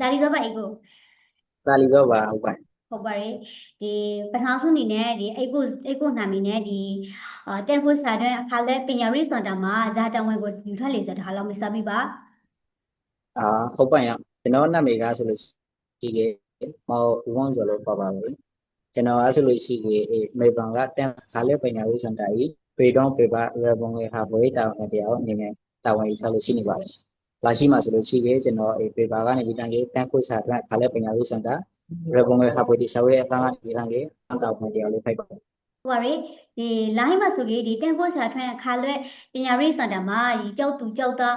တာလီဇောပါအိတ်ကိုတာလီဇောပါဟုတ်ပါတယ်ဟုတ်ပါတယ်ဒီပထမဆုံးအနေနဲ့ဒီအိတ်ကိုအိတ်ကိုနာမည်နဲ့ဒီအာတက်ဖို့စာတဲ့အခါလဲပညာရေးစင်တာမှာဇာတဝန်ကိုယူထွက်လေဆိုတဲ့ဟာလောက်မစပ်ပြီးပါအာဟုတ်ပါရဲ့ကျွန်တော်နာမည်ကဆိုလို့ရှိကေမောင်ဝန်းဆိုလို့ခေါ်ပါမယ်ကျွန်တော်အဲ့ဆိုလို့ရှိကေအေမေဘန်ကတန်ခါလဲပညာရေးစင်တာကြီးပေတောင်းပေပါရဘုံငယ်ဟာဘွေးတာဝန်တရားအနေနဲ့တာဝန်ယူထားလို့ရှိနေပါတယ် လာရှိမှဆိုလို့ရှိကေကျွန်တော်အေပေပါကနေဒီတန်ကေတန်ခွတ်စာအတွက်ခါလဲပညာရေးစင်တာရဘုံငယ်ဟာဘွေးတိဆဝဲအတန်းကနေတန်ကေအတောက်ဝန်တရားလေးဖိုက်ပါဟုတ်ပါတယ်ဒီ line မှာဆိုကြီးဒီတက်ဖို့စာထွက်အခါလဲပညာရေးစင်တာမှာဒီကြောက်သူကြောက်သား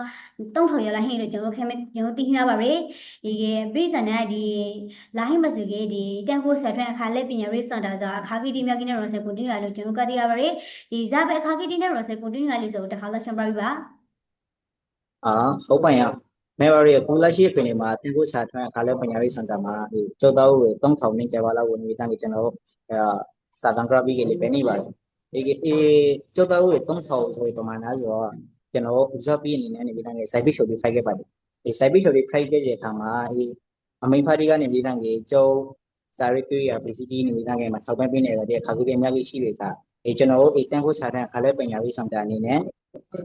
တုံးထော်ရလာဟင်းလို့ကျွန်တော်ခဲမကျွန်တော်သိနေပါပါတယ်ဒီကပြည်စံနဲ့ဒီ line မှာဆိုကြီးဒီတက်ဖို့စာထွက်အခါလဲပညာရေးစင်တာဆိုအခါကြီးဒီမြကိနဲ့ရောဆက်ကိုတင်ရလို့ကျွန်တော်ကတိရပါတယ်ဒီဇာပဲအခါကြီးဒီနဲ့ရောဆက်ကိုတင်ရလေးဆိုတခါလက်ရှင်းပြပါ အာဟုတ်ပါရဲ့မေဘာရီကူလာရှိခင်းမှာတင်ကိုစာထွန်းအခါလဲပညာရေးစင်တာမှာဒီကျောက်သားဝေ3000နဲ့ကျပါလောက်ဝင်ပြီးတန်းကကျွန်တော်အဲစာတန်ဂရာဖီကလေးပဲနေပါတယ်ဒီအေကျောက်သားဝေ3000ဆိုပြီးပမာဏဆိုတော့ကျွန်တော်ဥစားပြီးအနေနဲ့နေပြီးတန်းက site page ကိုဖိုက်ခဲ့ပါတယ်ဒီ site page ကိုဖိုက်ခဲ့တဲ့အခါမှာဒီအမိန်ဖာတီကနေပြီးတန်းကကျောက်စာရိကွေရ PCT နေပြီးတန်းကမှာထောက်ပံ့ပေးနေတဲ့အခါကြီးအများကြီးရှိပြီကအဲကျွန်တော်အေတန်ကိုစာတဲ့အခါလဲပညာရေးစင်တာအနေနဲ့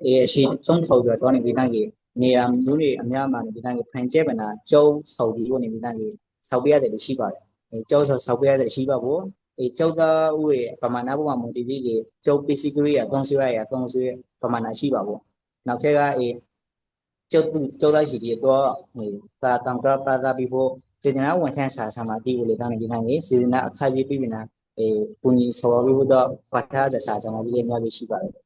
အေအရှိ3000ကျော်တော့နေပြီးတန်းကနေရာမျိုးတွေအများမှာနေပြီးသားကဖန်ကျဲပနာကျုံဆော်ဒီကိုနေပြီးသားကဆောက်ပြရတယ်ရှိပါတယ်အဲကျုံဆော်ဆောက်ပြရတယ်ရှိပါဘူးအဲကျုံသားဥရဲ့ပမာဏပေါ်မှာမူတည်ပြီးကကျုံ PC ကလေးရသုံးဆွဲရသုံးဆွဲပမာဏရှိပါဘူးနောက်ထပ်ကအဲကျုံကျုံသားရှိကြီးတော့ဟိသာတံကပရာပြီးဖို့စေတနာဝန်ထမ်းစာဆာမှာတီးကိုလေသားနေပြီးသားကစေတနာအခါကြီးပြီးပြီးနာအဲကိုကြီးဆော်ပြီးတော့ပတ်ထားကြစာဆာမှာဒီလေးများကြီးရှိပါတယ်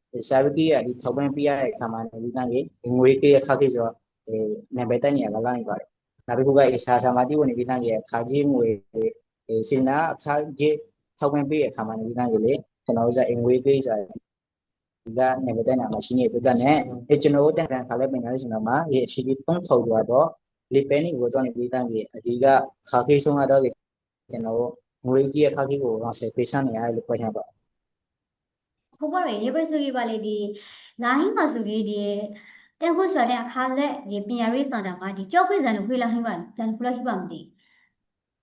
ရှိကေကျွန်တော်ခြုံလို့ပရာဖို့ဆိုလို့ရှိရင်ငွေကြီးအခါခေးပါအဲငွေကြီးအခါခေးဆိုဇာကိုပရာလေဆိုလို့ရှိကေကျုံးဆောဆောက်ဖို့လည်းကျွန်တော်မှတပူလေးမရှိစေဘူးနေပြီးတော့ကျွန်တော်အကောက်စီပွာလာအောင်ပြီးတော့ခံကြရရဲ့နေမတိုက်ချပါနောက်တစ်ခုကအကျုံးတော့ပမာဏ3000ကျော်တော့ဆာဗကီရဒီထောက်ပံ့ပြရတဲ့အခါမှာနေပြီးတော့ငွေကြီးအခါခေးဆိုတော့အဲနေပဲတက်နေရလာလာနေပါတယ်နောက်တစ်ခုကအေစာသမာတိဝင်နေပြီးသားရဲ့ခါကြီးငွေအဲစင်နာအခါကြီးထောက်ပံ့ပေးတဲ့အခါမှာနေပြီးသားရဲ့လေကျွန်တော်တို့ကအငွေပေးစားဒီကနေပဲတက်နေမှာရှိနေတက်တဲ့အဲကျွန်တော်တို့တက်တဲ့ခါလဲပင်ရရှင်တော့မှာဒီအရှိကြီး3000ကျော်တော့လေပဲနေကိုတော့နေပြီးသားရဲ့အဒီကခါခေးဆုံးကတော့ကျွန်တော်တို့ငွေကြီးရဲ့ခါခေးကိုတော့ဆက်ပေးချနေရတယ်လို့ပြောချင်ပါဟုတ် ပါတယ်ရေပဲဆိုကြီးပါလေဒီ line မှာဆိုကြီးဒီတက်ဖို့ဆိုတဲ့အခါလဲဒီပညာရေးစင်တာမှာဒီကြောက်ခွေဇန်ကိုခွေလာဟင်းပါဇန်ခွေလာရှိပါမသိ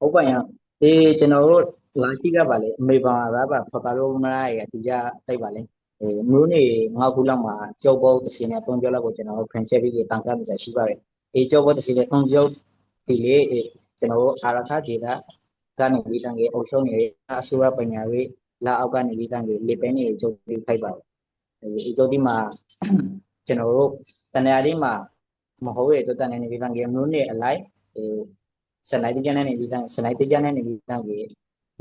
ဟုတ်ပါရဲ့အေးကျွန်တော်တို့လာရှိကပါလေအမေပါရပါဖကာရိုမရာရဲ့အတိအကျတိုက်ပါလေအဲမျိုးနေငါးခုလောက်မှာကြောက်ပုတ်တစ်စင်းနဲ့ပုံပြောလောက်ကိုကျွန်တော်တို့ဖန်ချက်ပြီးတန်ခါနေကြရှိပါတယ်အေးကြောက်ပုတ်တစ်စင်းနဲ့ပုံကြောက်ဒီလေအေးကျွန်တော်တို့အာရခဒေတာကနေပြီးတန်ကြီးအုပ်ရှုံးနေအဆိုရပညာရေး လာအောက်ကနေပြီးတန်ကြီးလေပဲနေကျုပ်ပြီးဖိုက်ပါတယ်အေးကျုပ်ဒီမှာကျွန်တော်တို့တန်ရာလေးမှာမဟုတ်ရဲ့ကျုပ်တန်နေပြီးတန်ကြီးမျိုးနေအလိုက်အေးစနိုက်တကြနဲ့နေပြီးသားစနိုက်တကြနဲ့နေပြီးသားကြီး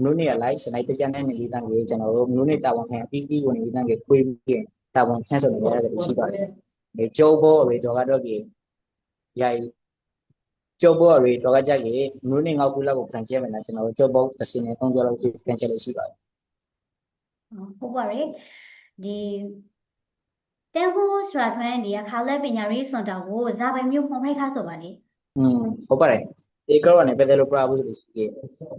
မျိုးနေအလိုက်စနိုက်တကြနဲ့နေပြီးသားကြီးကျွန်တော်တို့မျိုးနေတာဝန်ခံအပြီးပြီးဝင်နေပြီးသားကြီးခွေးပြီးတာဝန်ချမ်းဆိုနေရတဲ့ရှိပါတယ်။ဒီကျုပ်ဘောရေတော်ကတော့ကြီးရိုင်ကျုပ်ဘောရေတော်ကကြကြီးမျိုးနေငေါက်ခုလောက်ကိုဖန်ကျဲမယ်လားကျွန်တော်တို့ကျုပ်ဘောတစ်စင်းနဲ့သုံးကျော်လောက်ကြီးဖန်ကျဲလို့ရှိပါတယ် ဟုတ်ပါတယ်ဒီတက်ဖို့ဆိုတာထွန်းဒီအခါလဲပညာရေးစင်တာကိုဇာပိုင်မျိုးပုံဖိုက်ခါဆိုပါလေ။อืมဟုတ်ပါတယ်။ဒီကောနဲ့ပဲတယ်လို့ပြဖို့ဆိုလို့ရှိရင်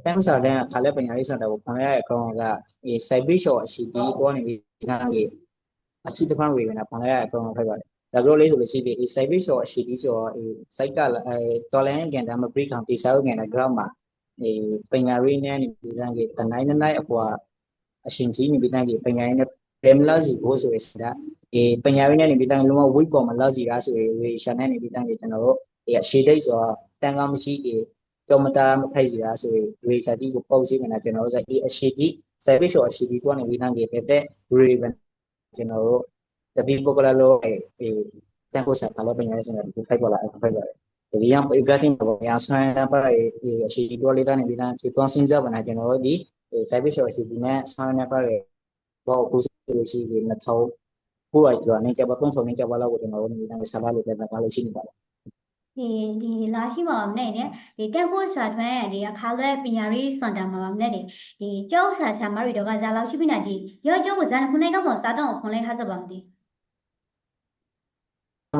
တန်းစားတဲ့ခါလဲပညာရေးစင်တာကိုဖွင့်ရတဲ့အကောင်ကဒီ site page ရောအရှိတီးပေါ်နေပြီးသားကြီးအထူးတပန်းဝေကနာဖွင့်ရတဲ့အကောင်ဖိုက်ပါတယ်။ဒါကြောင့်လေးဆိုလို့ရှိရင်ဒီ site page ရောအရှိတီးဆိုဒီ site ကအဲတော်လန်ကန်တာမပရိခံတိစားကန်တာ ground မှာဒီပညာရေးနဲ့နေပြီးသားကြီးတနိုင်နိုင်အကွာ အရှင်ကြီးနေပြီးသားကြီးပညာရေးနဲ့ပရမလာစီကိုဆိုရစတာဒီပညာရေးနဲ့နေပြီးသားလုံးဝဝိတ်ပေါ်မှာလာစီကားဆိုရဝေရှာနဲ့နေပြီးသားကြီးကျွန်တော်တို့ဒီအရှိတိတ်ဆိုတန်ကောင်းမရှိဒီကြောမတာမဖိုက်စီကားဆိုရဝေရှာတိကိုပေါ့စီနေတာကျွန်တော်တို့ဆိုဒီအရှိတိ service ရောအရှိတိကိုနေပြီးသားကြီးတဲ့တဲ့ relevant ကျွန်တော်တို့တပိပုဂ္ဂလလောအဲတန်ကိုစားပါလဲပညာရေးစင်တာဒီဖိုက်ပေါ်လာဖိုက်ပါတယ်ဒီရန်ပဂတ်တင်ပေါ်ရဆန်ပါရဲ့အရှိတိကိုလေးသားနေပြီးသားစီသွန်စင်းကြပါနာကျွန်တော်တို့ဒီ service ရောအရှိတိနဲ့ဆန်နေပါရဲ့ဘောကူဆိုလို့ရှိရင်နှစ်ထောင်ကိုယ်ကကျော်နေကြပါသုံးဆောင်နေကြပါလောက်ကိုကျွန်တော်တို့နေတိုင်းဆလာလို့ပြန်တာလို့ရှိနေပါတယ်ဒီဒီဒီလာရှိမှာမနဲ့နဲ့ဒီတက်ဖို့စာထွန်းဒီအခါလဲပညာရေးစင်တာမှာမနဲ့ဒီကျောင်းဆာဆာမရီတော့ကဇာလောက်ရှိပြီနာဒီရောကျောင်းကဇာခုနိုင်ကမောစာတော့ခွန်လိုက်ခါစပါမသိ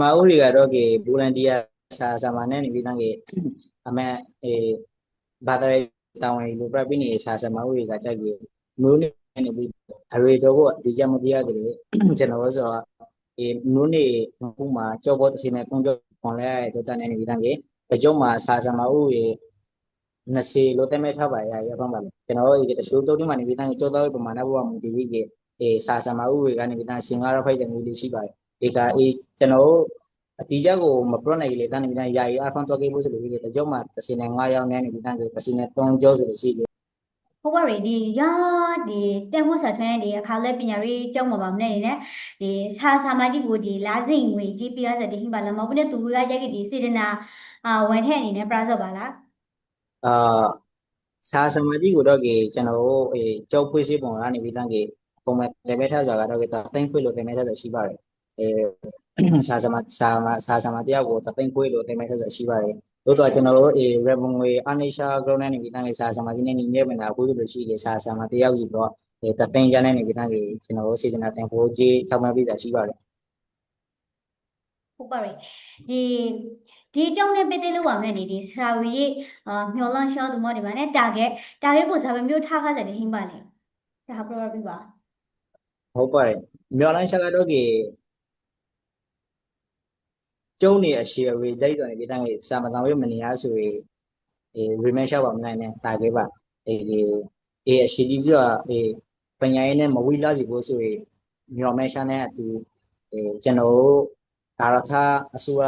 မအူရီကတော့ကေဘူလန်တီယာစာစာမနဲ့နေပြီးတန်းကေအမေအေဘာသာရေး တောင်းဝင်လူပြပိနေစာစာမအူရီကကြိုက်ကေမျိုးနေနေပြီးအရေတော့ကိုဒီကြမတရားကလေးကျွန်တော်ဆိုတော့အေမျိုးနေခုမှာကြောဘောတစီနဲ့ကုန်းကြောခွန်လဲတော့တန်းနေပြီးတန်းကေတကြုံမှာစာစာမအူရီ20လို့တဲမဲ့ထားပါရရပါပါလေကျွန်တော်ဒီတချို့ကျုပ်ဒီမှာနေပြီးတန်းကေကြောတော့ပမာဏဘဝမူတည်ပြီးကေအေစာစာမအူရီကနေပြီးတန်းစင်ကားရဖိုက်တဲ့မျိုးလေးရှိပါတယ်ဒီကအေကျွန်တော် အတီးကြကိုမပရနိုင်လေတန်းနေပြီးတန်းယာယီအဖန်တော့ကေဖို့ဆိုလို့ဒီတကြောမှာတစင်းနဲ့9ယောက်နဲ့နေပြီးတန်းကေတစင်းနဲ့3ကြောဆိုလို့ရှိတယ်ဟုတ်ပါရီဒီရာဒီတက်ဖို့စာထွန်းဒီအခါလဲပညာရေးကျောင်းမှာပါမနဲ့နဲ့ဒီစာစာမကြီးကိုဒီလာစိန်ငွေကြီးပြရစတဲ့ဟိပါလမဟုတ်နဲ့သူကရိုက်ဒီစေတနာအာဝန်ထက်အနေနဲ့ပြစောပါလားအာစာစမာကြီးကိုတော့ကေကျွန်တော်တို့အေကြောဖွေးစီပုံကနေပြီးတန်းကေပုံမှန်တမဲထားကြတော့ကေတသိမ့်ဖွေးလို့တမဲထားကြရှိပါတယ်အဲ စာစမာစာမစာစမာတရားကိုတသိမ့်ဖွေးလို့တမဲထားကြရှိပါတယ်တို့တော့ကျွန်တော်တို့အေရဘုံငွေအနိရှာဂရုနဲ့နေပြီးတန်းကေစာစမာကြီးနဲ့ညီနေမနာကိုလို့ရှိကေစာစမာတရားစီတော့အဲတသိမ့်ရနဲ့နေပြီးတန်းကေကျွန်တော်တို့စေတနာတင်ဖို့ကြီးထောက်မှန်ပြီးတာရှိပါတယ်ဟုတ်ပါရီဒီဒီအကြောင်းနဲ့ပတ်သက်လို့ပါမယ်နေဒီဆရာဝီရဲ့အာမျောလန့်ရှောင်းသူမောဒီပါနဲ့တာဂက်တာဂက်ကိုဇာပဲမျိုးထားခါစတဲ့ဟိပါလေဒါပရောပြပါဟုတ်ပါတယ်မျော်လင့်ချက်ကတော့ကေ ကျုံနေအရှိအဝေးဒိတ်ဆိုနေပြီးတန်းကေစာမတောင်ရမနေရဆိုရင်အေး remain ရှောက်ပါမနိုင်နဲ့တာခဲ့ပါအေးဒီအေးအရှိကြီးဆိုအေးပညာရေးနဲ့မဝိလာစီဖို့ဆိုရင်မျော်မဲရှာနဲ့အတူအေးကျွန်တော်တို့ဒါရခအစိုးရ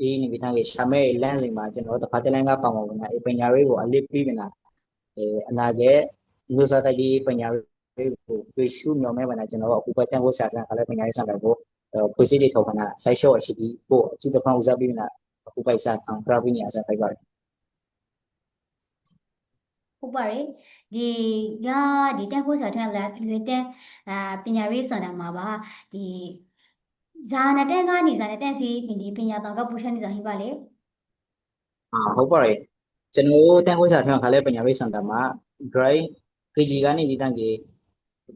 အေးနေပြီးတန်းကေရှာမဲလမ်းစဉ်မှာကျွန်တော်တို့တစ်ဖက်တစ်လမ်းကပေါင်ပါဝင်တာအေးပညာရေးကိုအလေးပေးနေတာအေးအနာကမျိုးစားတိုက်ကြီးပညာရေးကိုပြေရှုမျော်မဲပါနေကျွန်တော်တို့အခုပဲတန်ဖို့ဆရာကလည်းပညာရေးစံတယ်ကို ဖွေးစည်းတွေထောက်ခံတာ site shop အရှိဒီကိုအကြည့်တစ်ဖက်ဦးစားပေးနေတာအခုပိုက်စားအောင် graphic နေအစားဖိုက်ပါတယ်ဟုတ်ပါရီဒီရာဒီတက်ဖို့စာထွန်းလာလွေတက်အာပညာရေးစင်တာမှာပါဒီဇာနတက်ကနေဇာနတက်စီဒီပညာတော်ကပူရှန်နေဇာဟိပါလေအာဟုတ်ပါတယ်ကျွန်တော်တို့တန်ခွေးစာထွန်းခါလဲပညာရေးစင်တာမှာ grade KG ကနေပြီးတန်းကြီး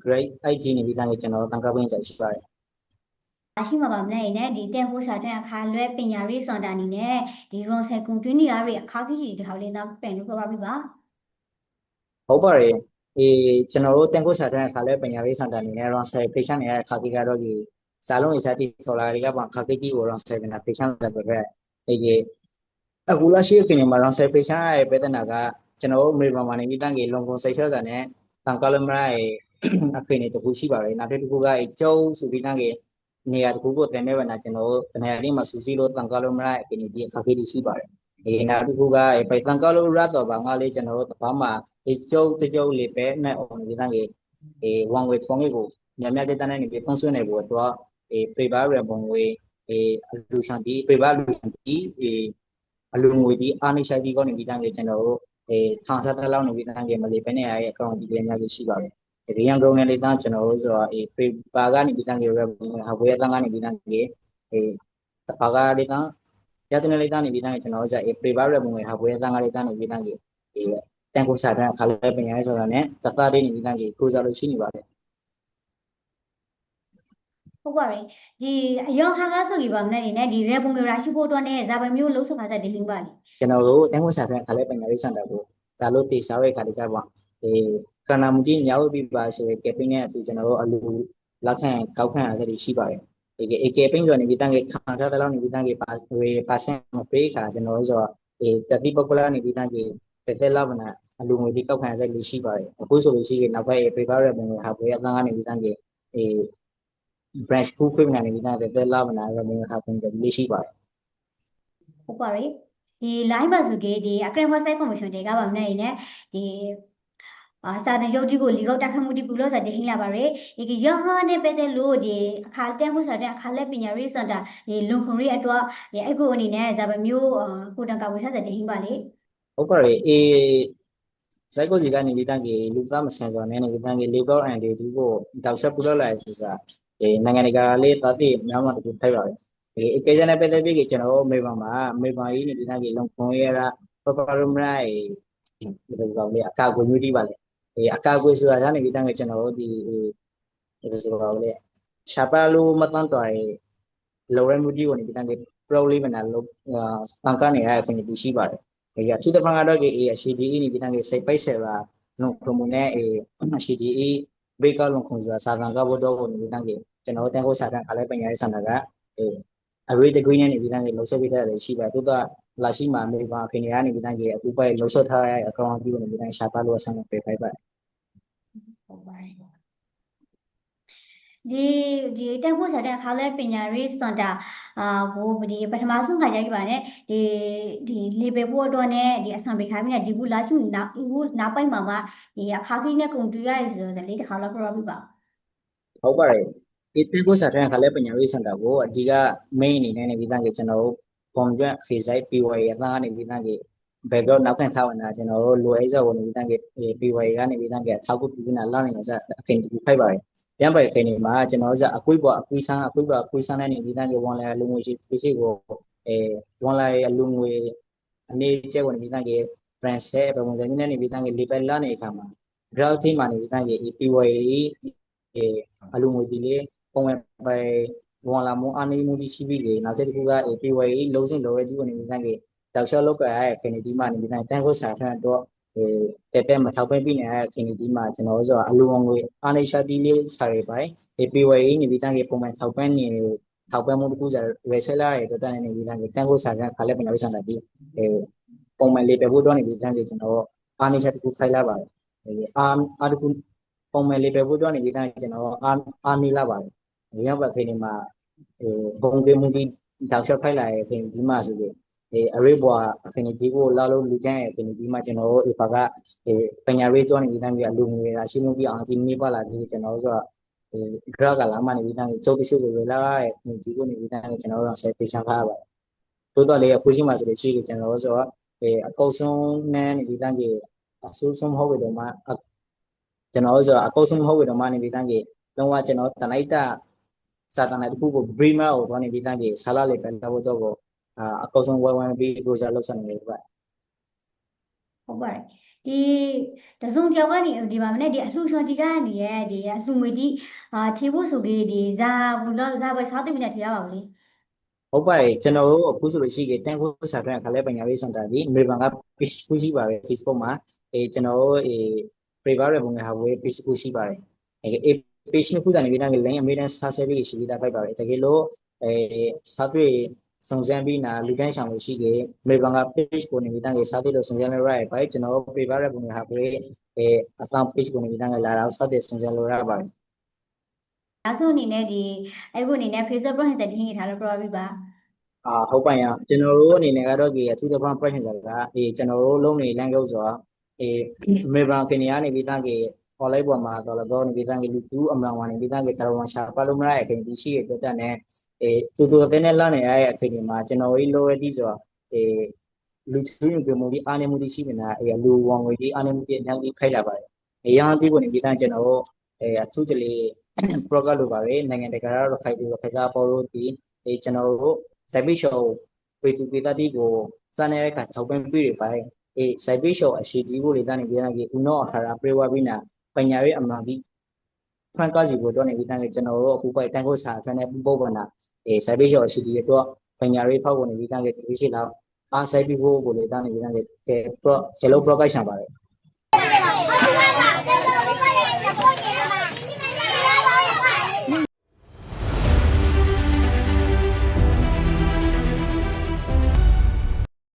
grade IG နေပြီးတန်းကြီးကျွန်တော်တို့တန်ခါပင်းစာရှိပါတယ်အ ရှိမှာပါမလဲနဲ့ဒီတက်ဖို့စာထွန်းအခါလွဲပညာရေးစင်တာအနေနဲ့ဒီရွန်ဆယ်ကွန်တွင်းနေရတဲ့အခါကြီးဒီထောက်လေးတော့ပြန်လို့ပြောပါပြီပါဟုတ်ပါတယ်အေးကျွန်တော်တို့တန်ခွေးစာထွန်းခါလဲပညာရေးစင်တာအနေနဲ့ run site patient ရဲ့ခါကြီးကတော့ဒီစာလုံးရေးစာတိဆော်လာတွေကပါခါကြီးကို run site က patient တဲ့ဘက်အေးဒီအခုလာရှိခင်မှာ run site patient ရဲ့ပေဒနာကကျွန်တော်တို့မေဘာမာနေပြီးတန်းကြီးလုံကုန်စိတ်ချတာနဲ့တန်ကလမရရဲ့အခင်းနေတခုရှိပါတယ်နောက်တစ်ခုကအဲကျုံစုပြီးတန်းကြီး နေရာတစ်ခုကိုတင်နေပါနာကျွန်တော်တို့တနေရာလေးမှာစူစီလို့တန်ကလမရရဲ့အခင်းနေဒီအခါကြီးရှိပါတယ်အဲနောက်တစ်ခုကအဲပိုင်တန်ကလရတော့ဘာငါလေးကျွန်တော်တို့တပားမှာအဲကျုံတကျုံလေးပဲနဲ့အောင်ပြီးတန်းကြီးအဲဝန်ဝေဖုန်းလေးကိုမြတ်မြတ်တဲ့တန်းနေပြီးဖုန်းဆွနေဖို့တော့အဲပေပါရဘုံဝေအဲအလူရှန်တီပေပါလူရှန်တီအဲအလူငွေဒီအာနိရှိုင်ဒီကောနေပြီးတန်းကြီးကျွန်တော်တို့အဲထောင်ထက်လောက်နေပြီးတန်းကြီးမလေးပဲနေရရဲ့အကောင့်ဒီလေးများကြီးရှိပါတယ် ဒီရန်ကုန်နယ်လေးတန်းကျွန်တော်တို့ဆိုတော့အဲပေပါကနေပြီးတန်းကြီးရဟာဘွေတန်းကနေပြီးတန်းကြီးအဲတပါကလေးတန်းရတဲ့နယ်လေးတန်းနေပြီးတန်းကြီးကျွန်တော်တို့ဆိုအဲပေပါရဘုံဝေဟာဘွေတန်းကလေးတန်းနေပြီးတန်းကြီးအဲတန်ကိုစာတန်းခါလဲပညာရေးဆိုတာနဲ့တသားလေးနေပြီးတန်းကြီးကိုစားလို့ရှိနေပါတယ်ဟုတ်ပါရီဒီအယောခါကားဆိုကြီးပါမလဲနဲ့ဒီရဲပုံကရာရှိဖို့အတွက်နဲ့ဇာပဲမျိုးလုံးဆောင်ခါတဲ့ဒီလင်းပါလေကျွန်တော်တို့တန်ခွန်စာဖက်ခါလဲပညာရေးစင်တာကိုဒါလို့တေစားရဲခါတကြပါအေး ကဏ္ဍမူကြီးမြောက်ပြီးပါဆိုရင်ကပင်းနဲ့အတူကျွန်တော်တို့အလူလက်ခံကောက်ခံရတဲ့ရှိပါတယ်ဒီကအေကပင်းဆိုနေပြီးတန်းကခံထားတဲ့လောက်နေပြီးတန်းကပါဝေပါစင်မပေးခါကျွန်တော်တို့ဆိုအေတတိပပလာနေပြီးတန်းကတက်တက်လောက်နာအလူငွေဒီကောက်ခံရတဲ့လေးရှိပါတယ်အခုဆိုလို့ရှိရင်နောက်ဘက်အေ paper ရပုံကဟာဘွေအတန်းကနေပြီးတန်းကအေ branch ခုခွင့်ကနေပြီးတန်းတက်တက်လောက်နာရပုံကဟာပုံစံလေးရှိပါတယ်ဟုတ်ပါရီဒီ line ပါဆိုကေဒီအကရန်ဖော့ဆိုင်ကော်မရှင်တွေကပါမလဲနဲ့ဒီအာ စာတရုပ်ဒီကိုလီကောက်တက်ခမှုဒီပူလို့ဆိုတဲ့ဟင်းလာပါရယ်ဒီရဟာနဲ့ပတ်သက်လို့ဒီအခါတက်မှုဆိုတဲ့အခါလက်ပညာရေးစင်တာဒီလုံခွန်ရီအတွက်ဒီအခုအနေနဲ့ဇာပဲမျိုးကိုတန်ကဝေထားတဲ့ဟင်းပါလေဟုတ်ပါတယ်အေးဇိုက်ကိုကြီးကနေပြီးတန်းကြီးလူသားမဆန်စွာနဲ့နေပြီးတန်းကြီးလေကောက်အန်ဒီဒီကိုတောက်ချက်ပူလောက်လာဆိုတာအေးနိုင်ငံတကာလေးတတိများမှတခုထိုက်ပါတယ်ဒီအကဲစနဲ့ပတ်သက်ပြီးကျွန်တော်မေပါမှာမေပါကြီးနေဒီသားကြီးလုံခွန်ရတာပပရမရိုင်ဒီလိုကောင်လေးအကာကိုမျိုးတီးပါလေ အဲအကာကိုဆိုတာကနေပြီးသားကကျွန်တော်ဒီဒီလိုဆိုကောင်လေးရှာပါလို့မတန်းတော်ရလော်ရမှုကြီးကိုနေပြီးသားက pro လေးမနာလို့စံကနေရခွင့်တရှိပါတယ်ဒီအထူးသဖြင့်ကတော့ဒီအရှိဒီနေပြီးသားကစိတ်ပိုက်ဆယ်ပါလုံခွန်မနဲ့အရှိဒီဘေကလုံခွန်ဆိုတာစာသံကဘတော်ကိုနေပြီးသားကကျွန်တော်တန်ခိုးစာတန်ခါလဲပညာရေးစံတာကအဲ အရေးတကွင်းနဲ့နေပြီးသားကြီးလှုပ်ဆက်ပေးထားတယ်ရှိပါတိုးတော့လာရှိမှာမေပါခင်ရနေပြီးသားကြီးအခုပိုက်လှုပ်ဆက်ထားရတဲ့အကောင်အပြီးကိုနေပြီးသားရှာပါလို့အဆန်းပေးဖိုက်ပါဟုတ်ပါတယ်ဒီဒီတက်ဖို့ဆရာတဲ့အခါလဲပညာရေးစင်တာအာဟိုဒီပထမဆုံးခါကြိုက်ပါနဲ့ဒီဒီ label ဖို့တော့ ਨੇ ဒီအဆံပေးခိုင်းပြီးဒီဘူးလာရှိနာဘူးနာပိုက်မှာမှာဒီအခါခိနဲ့ကုန်တူရရဆိုတော့လေတစ်ခါတော့ပြောပြပါဟုတ်ပါတယ် ဒီတေကိုစာတဲ့ခါလဲပညာရေးစင်တာကိုအဒီက main အနေနဲ့နေပြီးသားကြီးကျွန်တော်တို့ပုံကျွတ်ခေဆိုင် PY အသားကနေပြီးသားကြီး background နောက်ခံထားဝင်တာကျွန်တော်တို့လိုအိဇာကိုနေပြီးသားကြီး PY ကနေပြီးသားကြီးအထောက်ကူပြုနေတာလောက်နေစအခင်းတူဖိုက်ပါတယ်ပြန်ပိုက်ခင်းနေမှာကျွန်တော်တို့အကွေးပေါ်အကွေးဆန်းအကွေးပေါ်အကွေးဆန်းနဲ့နေပြီးသားကြီးဝန်လဲလူငွေရှိရှိကိုအဲဝန်လဲလူငွေအနေကျဲကိုနေပြီးသားကြီး brand set ပုံစံမျိုးနဲ့နေပြီးသားကြီး label လာနေအခါမှာ graph team မှာနေပြီးသားကြီး PY အဲအလူငွေဒီလေး ပုံမှန်ပဲဝန်လာမအနေမှုရှိပြီးလေနောက်တစ်ခုက PY လုံးစင်လိုရဲကြီးကိုနေပြီးသားကြီးတောက်လျှောက်လောက်ကရတဲ့ခင်းဒီမှာနေပြီးသားတန်ခိုးစာထက်တော့အဲတက်တက်မထောက်ပံ့ပြီးနေတဲ့ခင်းဒီမှာကျွန်တော်တို့ဆိုအလူငွေအာနေရှာတီလေးစာရေးပိုင်း PY နေပြီးသားကြီးပုံမှန်ထောက်ပံ့နေထောက်ပံ့မှုတစ်ခုဆို reseller ရဲ့တော်တန်နေပြီးသားကြီးတန်ခိုးစာထက်ခါလက်ပညာဝိဆန်တာဒီအဲပုံမှန်လေးပဲဖို့တော့နေပြီးသားကြီးကျွန်တော်အာနေရှာတစ်ခုခိုင်းလာပါတယ်အာအာတစ်ခုပုံမှန်လေးပဲဖို့တော့နေပြီးသားကျွန်တော်အာအာနေလာပါတယ် ရောက်ပါခင်းဒီမှာအဲဘုံကေမှုဒီတောက်လျှောက်ခိုင်းလာရဲ့ခင်းဒီမှာဆိုပြီးအဲ array ဘွာ affinity ကိုလာလို့လူကျန်းရဲ့ affinity မှာကျွန်တော်တို့ alpha ကအဲပညာရေးကျောင်းနေပြီးတန်းပြီးအလူငွေရာရှိမှုပြီးအောင်ဒီနေ့ပါလာပြီးကျွန်တော်တို့ဆိုတော့အဲ graph ကလာမှနေပြီးတန်းပြီးကျုပ်တချို့ကိုဝယ်လာရဲ့ affinity ကိုနေပြီးတန်းကျွန်တော်တို့ဆက်ပေးချထားရပါတယ်တိုးတော့လေအခုရှိမှဆိုလို့ရှိရင်ကျွန်တော်တို့ဆိုတော့အဲအကောက်ဆုံးနဲ့နေပြီးတန်းကြီးအဆိုးဆုံးမဟုတ်ဘူးတော့မှကျွန်တော်တို့ဆိုတော့အကောက်ဆုံးမဟုတ်ဘူးတော့မှနေပြီးတန်းကြီးလုံးဝကျွန်တော်တလိုက်တာ စာတနာတစ်ခုကို bremer ကိုသွားနေပြီးတန်းကြီးဆာလာလေးပဲလာဖို့တော့အာအကောက်ဆုံးဝိုင်းဝိုင်းပြီး browser လောက်ဆက်နေတယ်ဗျဟုတ်ပါတယ်ဒီတစုံတယောက်ကနေဒီပါမနဲ့ဒီအလှူရှင်ဒီကနေရဲ့ဒီအလှူငွေကြီးအာထီဖို့ဆိုပြီးဒီဇာဘူးတော့ဇာပဲစားသိမနဲ့ထီရပါဘူးလေဟုတ်ပါတယ်ကျွန်တော်တို့အခုဆိုလို့ရှိရင်တန်ခိုးစာထွန်းအခါလဲပညာရေးစင်တာဒီမေဘန်က page ခုရှိပါတယ် Facebook မှာအဲကျွန်တော်တို့အဲ private ဘုံကဟာဝေး page ခုရှိပါတယ်အဲ page နှစ်ခုတန်နေပြီးတော့ link အမေတန်းစာဆက်ပြီးရှိပြီးသားပိုက်ပါတယ်တကယ်လို့အဲစာတွေ့စုံစမ်းပြီးနာလူတိုင်းဆောင်လို့ရှိတယ်မေဘန်က page ကိုနေပြီးတော့စာတွေ့လို့စုံစမ်းလို့ရရပါတယ်ကျွန်တော်တို့ private ဘုံကဟာဝေးအဲအဆောင် page ကိုနေပြီးတော့လာတော့စာတွေ့စုံစမ်းလို့ရပါတယ်ဒါဆိုအနေနဲ့ဒီအဲ့ခုအနေနဲ့ Facebook project တင်နေထားလို့ပြောပြပါအာဟုတ်ပါရဲ့ကျွန်တော်တို့အနေနဲ့ကတော့ဒီအထူးသဖြင့် project ဆိုတာအေးကျွန်တော်တို့လုံးနေ language ဆိုတာအေးမေဘန်ခင်နေကနေပြီးသားကြီး online ပေါ်မှာတော့တော့နေပြီးသားကြီးလူသူအမှန်ဝင်နေပြီးသားကြီးတရဝန်ရှာပါလို့မရရဲ့ခင်ဒီရှိရဲ့ပြတ်တဲ့နဲ့အေးတူတူတဲ့နဲ့လာနေရရဲ့အခင်ဒီမှာကျွန်တော်တို့ loyalty ဆိုတာအေးလူသူရင်ပြမှုဒီအားနေမှုဒီရှိနေတာအေးလူဝန်ငွေဒီအားနေမှုဒီအများကြီးဖိုက်လာပါတယ်အရာအသေးကိုနေပြီးသားကျွန်တော်တို့အေးအထူးတလေ program လိုပါပဲနိုင်ငံတကာကတော့ခိုက်ပြီးခိုက်တာပေါ်လို့ဒီအေးကျွန်တော်တို့စိုက်ပိရှောပေတူပေတတိကိုစတဲ့အခါထောက်ပံ့ပြရပိုင်းအေးစိုက်ပိရှောအရှိတီကိုလေတန်းနေပြန်ကြီးဥနောအခါရပြေဝပိနာ ပညာရေးအမှန်ကြီးဖန်ကားစီကိုတော့နေပြီးတန်းကကျွန်တော်တို့အခုပိုက်တန်ကိုစာဖန်တဲ့ပုပ္ပနာအေးစိုက်ပိရှောအရှိတီတော့ပညာရေးဖောက်ကိုနေပြီးတန်းကဒီရှိလောက်အားစိုက်ပိဖို့ကိုလေတန်းနေပြီးတန်းကအဲ pro ဆယ်လုံး provide ရှာပါတယ်